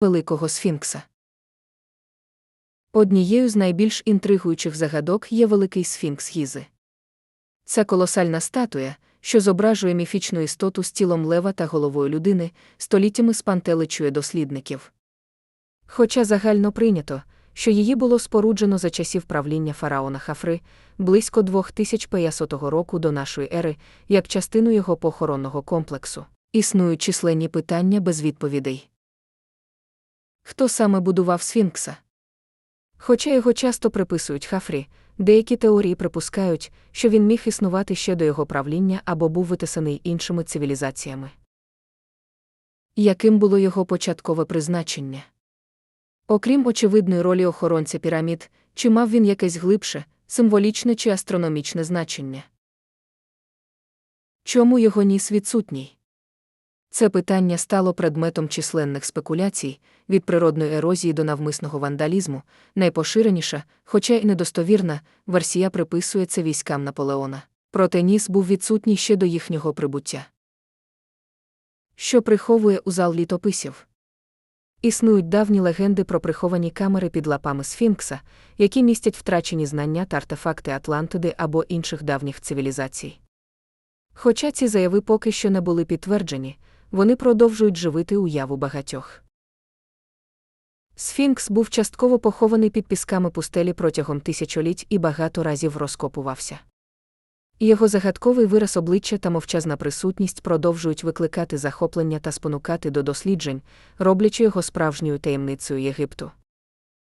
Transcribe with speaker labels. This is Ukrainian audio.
Speaker 1: Великого Сфінкса. Однією з найбільш інтригуючих загадок є Великий Сфінкс Гізи. Це колосальна статуя, що зображує міфічну істоту з тілом лева та головою людини, століттями спантеличує дослідників. Хоча загально прийнято, що її було споруджено за часів правління фараона Хафри близько 2500 року до нашої ери, як частину його похоронного комплексу, існують численні питання без відповідей. Хто саме будував Сфінкса? Хоча його часто приписують Хафрі, деякі теорії припускають, що він міг існувати ще до його правління або був витисаний іншими цивілізаціями. Яким було його початкове призначення? Окрім очевидної ролі охоронця пірамід, чи мав він якесь глибше, символічне чи астрономічне значення? Чому його ніс відсутній? Це питання стало предметом численних спекуляцій, від природної ерозії до навмисного вандалізму, найпоширеніша, хоча й недостовірна, версія приписує це військам Наполеона. Проте ніс був відсутній ще до їхнього прибуття. Що приховує у зал літописів? Існують давні легенди про приховані камери під лапами Сфінкса, які містять втрачені знання та артефакти Атлантиди або інших давніх цивілізацій. Хоча ці заяви поки що не були підтверджені, вони продовжують живити уяву багатьох. Сфінкс був частково похований під пісками пустелі протягом тисячоліть і багато разів розкопувався. Його загадковий вираз обличчя та мовчазна присутність продовжують викликати захоплення та спонукати до досліджень, роблячи його справжньою таємницею Єгипту.